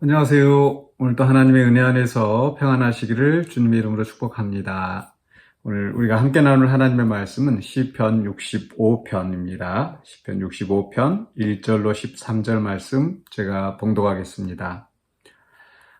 안녕하세요. 오늘도 하나님의 은혜 안에서 평안하시기를 주님의 이름으로 축복합니다. 오늘 우리가 함께 나눌 하나님의 말씀은 시편 65편입니다. 시편 65편 1절로 13절 말씀 제가 봉독하겠습니다.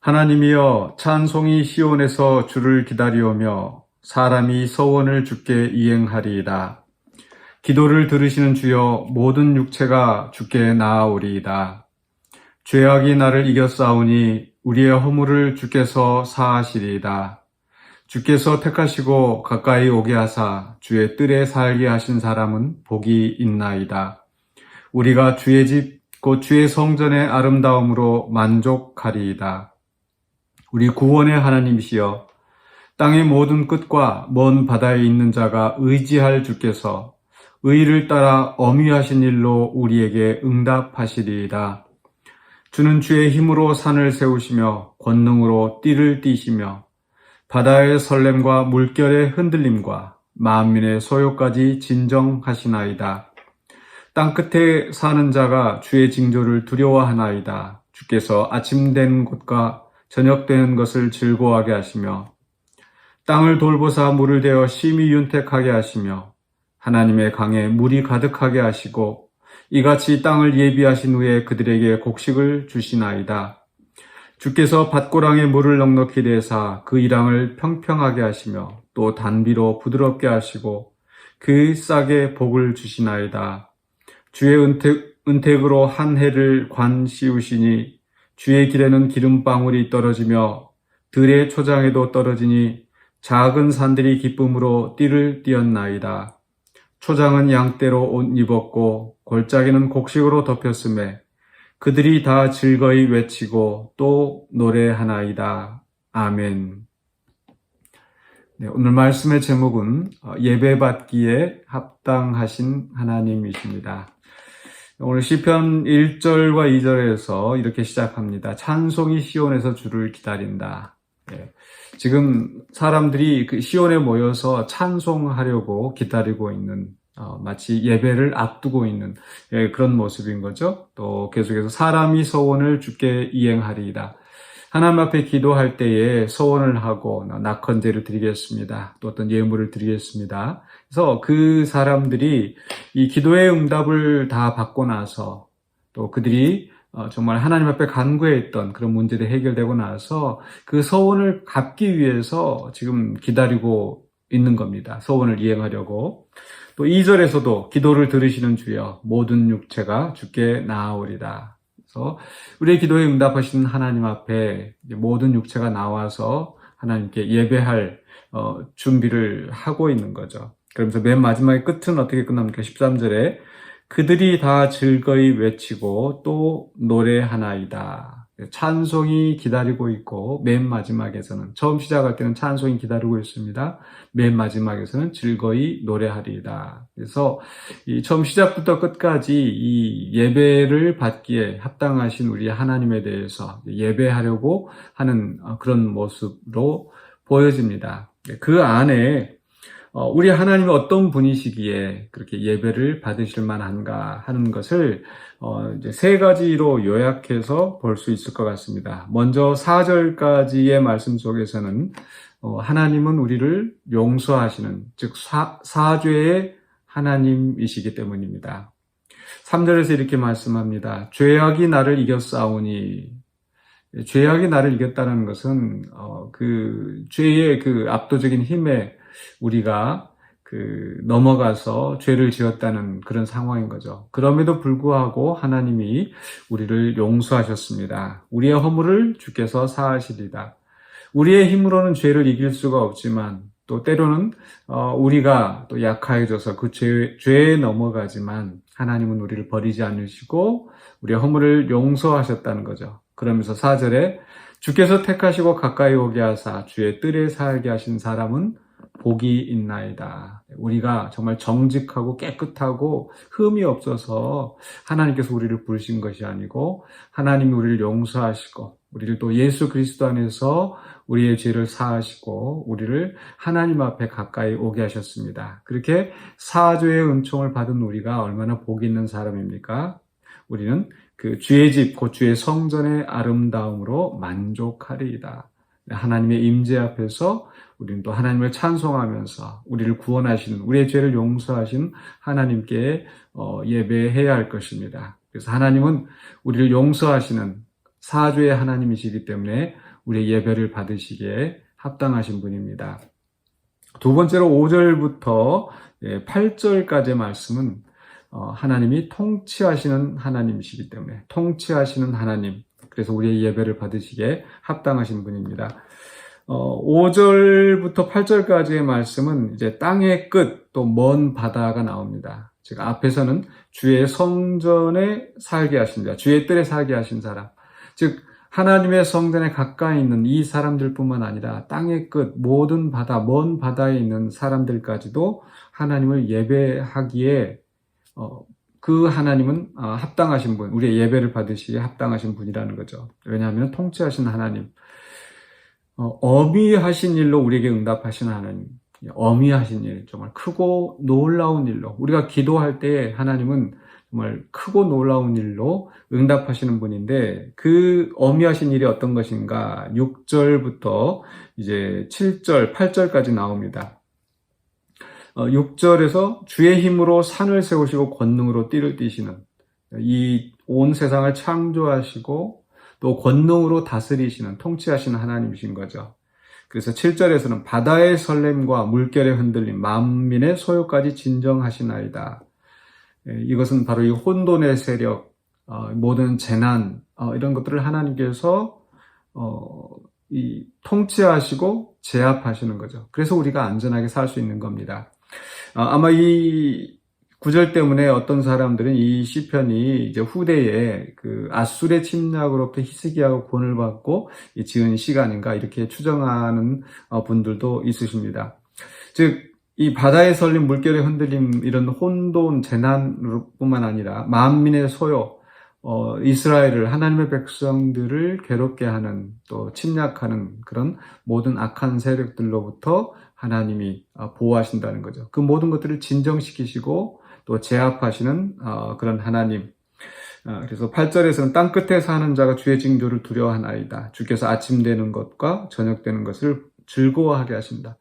하나님이여 찬송이 시온에서 주를 기다리오며 사람이 서원을 주께 이행하리이다. 기도를 들으시는 주여 모든 육체가 주께 나아오리이다. 죄악이 나를 이겼사오니 우리의 허물을 주께서 사하시리이다. 주께서 택하시고 가까이 오게 하사 주의 뜰에 살게 하신 사람은 복이 있나이다. 우리가 주의 집 곧 주의 성전의 아름다움으로 만족하리이다. 우리 구원의 하나님이시여 땅의 모든 끝과 먼 바다에 있는 자가 의지할 주께서 의를 따라 어미하신 일로 우리에게 응답하시리이다. 주는 주의 힘으로 산을 세우시며 권능으로 띠를 띠시며 바다의 설렘과 물결의 흔들림과 만민의 소요까지 진정하시나이다. 땅 끝에 사는 자가 주의 징조를 두려워하나이다. 주께서 아침 된 곳과 저녁 되는 것을 즐거워하게 하시며 땅을 돌보사 물을 대어 심히 윤택하게 하시며 하나님의 강에 물이 가득하게 하시고 이같이 땅을 예비하신 후에 그들에게 곡식을 주시나이다. 주께서 밭고랑에 물을 넉넉히 내사 그 이랑을 평평하게 하시며 또 단비로 부드럽게 하시고 그 싹에 복을 주시나이다. 주의 은택, 은택으로 한 해를 관 씌우시니 주의 길에는 기름방울이 떨어지며 들의 초장에도 떨어지니 작은 산들이 기쁨으로 띠를 띄었나이다. 초장은 양떼로 옷 입었고 골짜기는 곡식으로 덮였음에 그들이 다 즐거이 외치고 또 노래하나이다. 아멘. 네, 오늘 말씀의 제목은 어, 예배받기에 합당하신 하나님이십니다. 오늘 시편 1절과 2절에서 이렇게 시작합니다. 찬송이 시온에서 주를 기다린다. 네, 지금 사람들이 그 시온에 모여서 찬송하려고 기다리고 있는 어, 마치 예배를 앞두고 있는 예, 그런 모습인 거죠. 또 계속해서 사람이 소원을 주께 이행하리이다. 하나님 앞에 기도할 때에 소원을 하고 낙헌제를 드리겠습니다. 또 어떤 예물을 드리겠습니다. 그래서 그 사람들이 이 기도의 응답을 다 받고 나서 또 그들이 어, 정말 하나님 앞에 간구했던 그런 문제들이 해결되고 나서 그 소원을 갚기 위해서 지금 기다리고 있는 겁니다. 소원을 이행하려고. 또 2절에서도 기도를 들으시는 주여 모든 육체가 주께 나아오리다. 그래서 우리의 기도에 응답하시는 하나님 앞에 모든 육체가 나와서 하나님께 예배할 어, 준비를 하고 있는 거죠. 그러면서 맨 마지막에 끝은 어떻게 끝납니까? 13절에 그들이 다 즐거이 외치고 또 노래하나이다. 찬송이 기다리고 있고 맨 마지막에서는 처음 시작할 때는 찬송이 기다리고 있습니다. 맨 마지막에서는 즐거이 노래하리이다. 그래서 이 처음 시작부터 끝까지 이 예배를 받기에 합당하신 우리 하나님에 대해서 예배하려고 하는 그런 모습으로 보여집니다. 그 안에 어, 우리 하나님이 어떤 분이시기에 그렇게 예배를 받으실 만한가 하는 것을 어, 세 가지로 요약해서 볼 수 있을 것 같습니다. 먼저 4절까지의 말씀 속에서는 어, 하나님은 우리를 용서하시는 즉 사, 사죄의 하나님이시기 때문입니다. 3절에서 이렇게 말씀합니다. 죄악이 나를 이겼사오니 죄악이 나를 이겼다는 것은 어, 그 죄의 그 압도적인 힘에 우리가 그 넘어가서 죄를 지었다는 그런 상황인 거죠. 그럼에도 불구하고 하나님이 우리를 용서하셨습니다. 우리의 허물을 주께서 사하시리다. 우리의 힘으로는 죄를 이길 수가 없지만 또 때로는 어, 우리가 또 약해져서 그 죄, 죄에 넘어가지만 하나님은 우리를 버리지 않으시고 우리의 허물을 용서하셨다는 거죠. 그러면서 4절에 주께서 택하시고 가까이 오게 하사 주의 뜰에 살게 하신 사람은 복이 있나이다. 우리가 정말 정직하고 깨끗하고 흠이 없어서 하나님께서 우리를 부르신 것이 아니고 하나님이 우리를 용서하시고 우리를 또 예수 그리스도 안에서 우리의 죄를 사하시고 우리를 하나님 앞에 가까이 오게 하셨습니다. 그렇게 사죄의 은총을 받은 우리가 얼마나 복 있는 사람입니까? 우리는 그 주의 집, 곧 주의 성전의 아름다움으로 만족하리이다. 하나님의 임재 앞에서 우리는 또 하나님을 찬송하면서 우리를 구원하시는 우리의 죄를 용서하신 하나님께 어, 예배해야 할 것입니다. 그래서 하나님은 우리를 용서하시는 사죄의 하나님이시기 때문에 우리의 예배를 받으시기에 합당하신 분입니다. 두 번째로 5절부터 8절까지의 말씀은 어, 하나님이 통치하시는 하나님이시기 때문에 통치하시는 하나님 그래서 우리의 예배를 받으시기에 합당하신 분입니다. 어, 5절부터 8절까지의 말씀은 이제 땅의 끝, 또 먼 바다가 나옵니다. 즉, 앞에서는 주의 성전에 살게 하신다. 주의 뜰에 살게 하신 사람. 즉, 하나님의 성전에 가까이 있는 이 사람들 뿐만 아니라 땅의 끝, 모든 바다, 먼 바다에 있는 사람들까지도 하나님을 예배하기에, 어, 그 하나님은 어, 합당하신 분, 우리의 예배를 받으시기에 합당하신 분이라는 거죠. 왜냐하면 통치하신 하나님. 어, 어미하신 일로 우리에게 응답하신 하나님, 어미하신 일, 정말 크고 놀라운 일로, 우리가 기도할 때 하나님은 정말 크고 놀라운 일로 응답하시는 분인데, 그 어미하신 일이 어떤 것인가, 6절부터 이제 7절, 8절까지 나옵니다. 6절에서 어, 주의 힘으로 산을 세우시고 권능으로 띠를 띠시는 이 온 세상을 창조하시고 또 권능으로 다스리시는 통치하시는 하나님이신 거죠. 그래서 7절에서는 바다의 설렘과 물결의 흔들림, 만민의 소유까지 진정하시나이다. 예, 이것은 바로 이 혼돈의 세력, 어, 모든 재난 어, 이런 것들을 하나님께서 통치하시고 제압하시는 거죠. 그래서 우리가 안전하게 살 수 있는 겁니다. 아마 이 구절 때문에 어떤 사람들은 이 시편이 이제 후대에 그 아술의 침략으로부터 히스기야가 구원을 받고 지은 시간인가 이렇게 추정하는 어, 분들도 있으십니다. 즉, 이 바다에 설린 물결의 흔들림, 이런 혼돈, 재난뿐만 아니라 만민의 소요, 어, 이스라엘을, 하나님의 백성들을 괴롭게 하는, 또 침략하는 그런 모든 악한 세력들로부터 하나님이 어, 보호하신다는 거죠. 그 모든 것들을 진정시키시고 또 제압하시는 어, 그런 하나님. 어, 그래서 8절에서는 땅 끝에 사는 자가 주의 징조를 두려워하나이다. 주께서 아침 되는 것과 저녁 되는 것을 즐거워하게 하신다.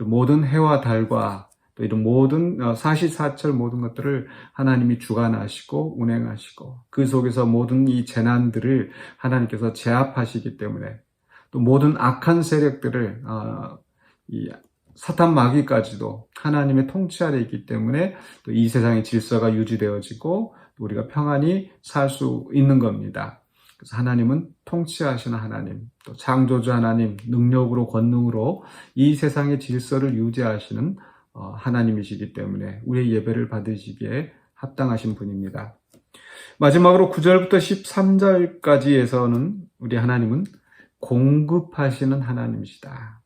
모든 해와 달과 또 이런 모든 어, 사시사철 모든 것들을 하나님이 주관하시고 운행하시고 그 속에서 모든 이 재난들을 하나님께서 제압하시기 때문에 또 모든 악한 세력들을 이 사탄 마귀까지도 하나님의 통치 아래 있기 때문에 또 이 세상의 질서가 유지되어지고 우리가 평안히 살 수 있는 겁니다. 그래서 하나님은 통치하시는 하나님, 또 창조주 하나님, 능력으로 권능으로 이 세상의 질서를 유지하시는 어, 하나님이시기 때문에 우리의 예배를 받으시기에 합당하신 분입니다. 마지막으로 9절부터 13절까지에서는 우리 하나님은 공급하시는 하나님이시다.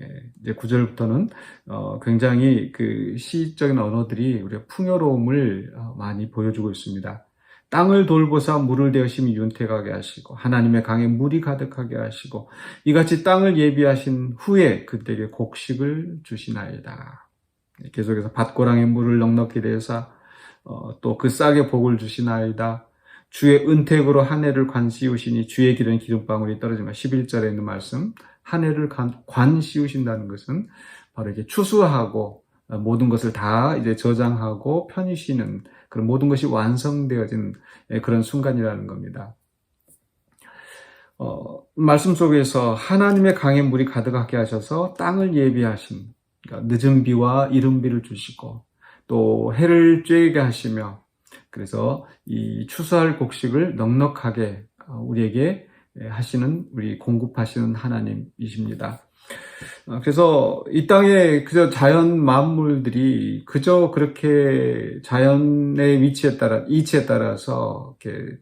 예, 이제 구절부터는 어, 굉장히 그 시적인 언어들이 우리가 풍요로움을 어, 많이 보여주고 있습니다. 땅을 돌보사 물을 대어심이 윤택하게 하시고 하나님의 강에 물이 가득하게 하시고 이같이 땅을 예비하신 후에 그들에게 곡식을 주시나이다. 예, 계속해서 밭고랑에 물을 넉넉히 대사 어, 또 그 싹에 복을 주시나이다. 주의 은택으로 한 해를 관시우시니 주의 길은 기름방울이 떨어지마 11절에 있는 말씀 한 해를 관 씌우신다는 것은 바로 이렇게 추수하고 어, 모든 것을 다 이제 저장하고 편히 쉬는 그런 모든 것이 완성되어진 예, 그런 순간이라는 겁니다. 어, 말씀 속에서 하나님의 강의 물이 가득하게 하셔서 땅을 예비하신 그러니까 늦은 비와 이른 비를 주시고 또 해를 쬐게 하시며 그래서 이 추수할 곡식을 넉넉하게 어, 우리에게 예, 하시는 우리 공급하시는 하나님이십니다. 어, 그래서 이 땅에 그저 자연 만물들이 그저 그렇게 자연의 위치에 따라 이치에 따라서 이렇게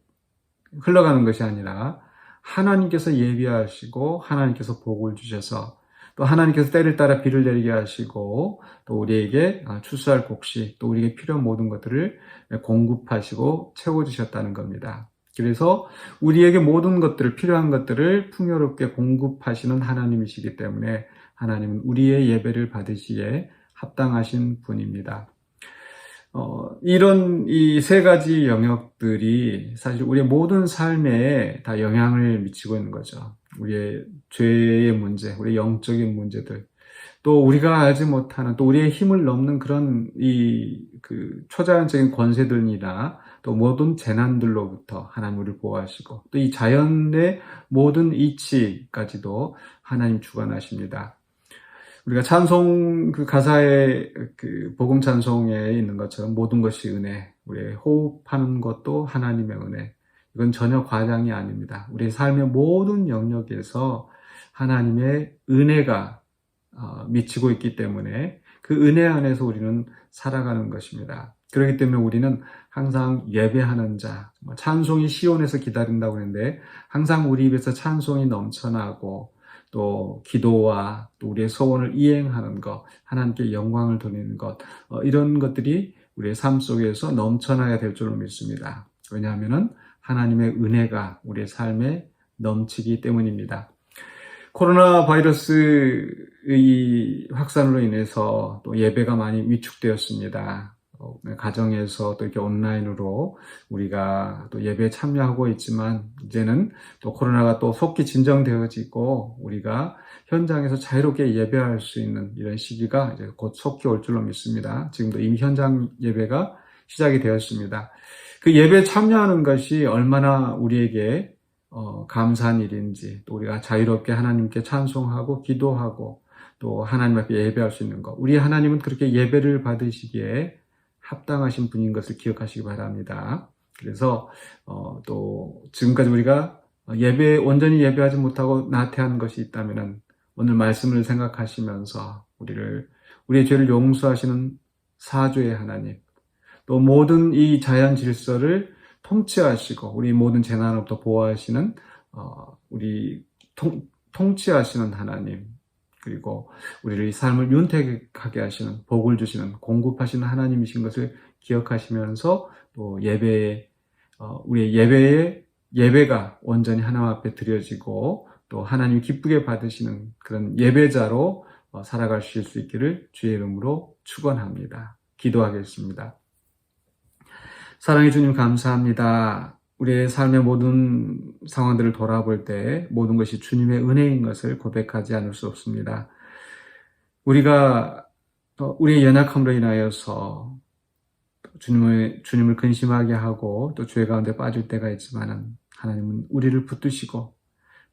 흘러가는 것이 아니라 하나님께서 예비하시고 하나님께서 복을 주셔서 또 하나님께서 때를 따라 비를 내리게 하시고 또 우리에게 아, 추수할 곡식 또 우리에게 필요한 모든 것들을 공급하시고 채워 주셨다는 겁니다. 그래서 우리에게 모든 것들을 필요한 것들을 풍요롭게 공급하시는 하나님이시기 때문에 하나님은 우리의 예배를 받으시기에 합당하신 분입니다. 어, 이런 이 세 가지 영역들이 사실 우리의 모든 삶에 다 영향을 미치고 있는 거죠. 우리의 죄의 문제, 우리의 영적인 문제들, 또 우리가 알지 못하는 또 우리의 힘을 넘는 그런 이 그 초자연적인 권세들이나 또 모든 재난들로부터 하나님 우리를 보호하시고 또 이 자연의 모든 이치까지도 하나님 주관하십니다. 우리가 찬송 그 가사의 그 복음 찬송에 있는 것처럼 모든 것이 은혜, 우리의 호흡하는 것도 하나님의 은혜. 이건 전혀 과장이 아닙니다. 우리의 삶의 모든 영역에서 하나님의 은혜가 어, 미치고 있기 때문에 그 은혜 안에서 우리는 살아가는 것입니다. 그렇기 때문에 우리는 항상 예배하는 자, 찬송이 시온에서 기다린다고 했는데 항상 우리 입에서 찬송이 넘쳐나고 또 기도와 또 우리의 소원을 이행하는 것, 하나님께 영광을 돌리는 것, 어, 이런 것들이 우리의 삶 속에서 넘쳐나야 될 줄로 믿습니다. 왜냐하면 하나님의 은혜가 우리의 삶에 넘치기 때문입니다. 코로나 바이러스의 확산으로 인해서 또 예배가 많이 위축되었습니다. 어, 가정에서 또 이렇게 온라인으로 우리가 또 예배에 참여하고 있지만 이제는 또 코로나가 또 속기 진정되어지고 우리가 현장에서 자유롭게 예배할 수 있는 이런 시기가 이제 곧 속기 올 줄로 믿습니다. 지금도 이미 현장 예배가 시작이 되었습니다. 그 예배에 참여하는 것이 얼마나 우리에게 어, 감사한 일인지 또 우리가 자유롭게 하나님께 찬송하고 기도하고 또 하나님 앞에 예배할 수 있는 것. 우리 하나님은 그렇게 예배를 받으시기에 합당하신 분인 것을 기억하시기 바랍니다. 그래서 어, 또 지금까지 우리가 예배 온전히 예배하지 못하고 나태한 것이 있다면은 오늘 말씀을 생각하시면서 우리를 우리의 죄를 용서하시는 사주의 하나님, 또 모든 이 자연 질서를 통치하시고 우리 모든 재난으로부터 보호하시는 어, 우리 통, 통치하시는 하나님 그리고 우리를 이 삶을 윤택하게 하시는 복을 주시는 공급하시는 하나님이신 것을 기억하시면서 또 예배에 어, 우리의 예배에 예배가 온전히 하나님 앞에 드려지고 또 하나님 기쁘게 받으시는 그런 예배자로 어, 살아가실 수 있기를 주의 이름으로 축원합니다. 기도하겠습니다. 사랑해 주님 감사합니다. 우리의 삶의 모든 상황들을 돌아볼 때 모든 것이 주님의 은혜인 것을 고백하지 않을 수 없습니다. 우리가 우리의 연약함으로 인하여서 주님을, 주님을 근심하게 하고 또 죄 가운데 빠질 때가 있지만은 하나님은 우리를 붙드시고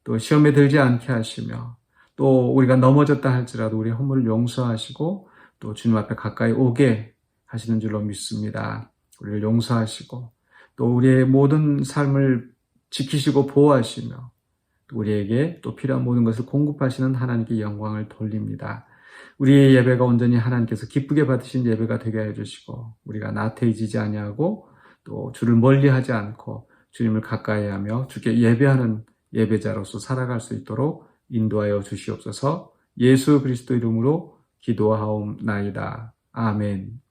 또 시험에 들지 않게 하시며 또 우리가 넘어졌다 할지라도 우리의 허물을 용서하시고 또 주님 앞에 가까이 오게 하시는 줄로 믿습니다. 우리를 용서하시고 또 우리의 모든 삶을 지키시고 보호하시며 또 우리에게 또 필요한 모든 것을 공급하시는 하나님께 영광을 돌립니다. 우리의 예배가 온전히 하나님께서 기쁘게 받으신 예배가 되게 해주시고 우리가 나태해지지 아니하고 또 주를 멀리하지 않고 주님을 가까이하며 주께 예배하는 예배자로서 살아갈 수 있도록 인도하여 주시옵소서. 예수 그리스도 이름으로 기도하옵나이다. 아멘.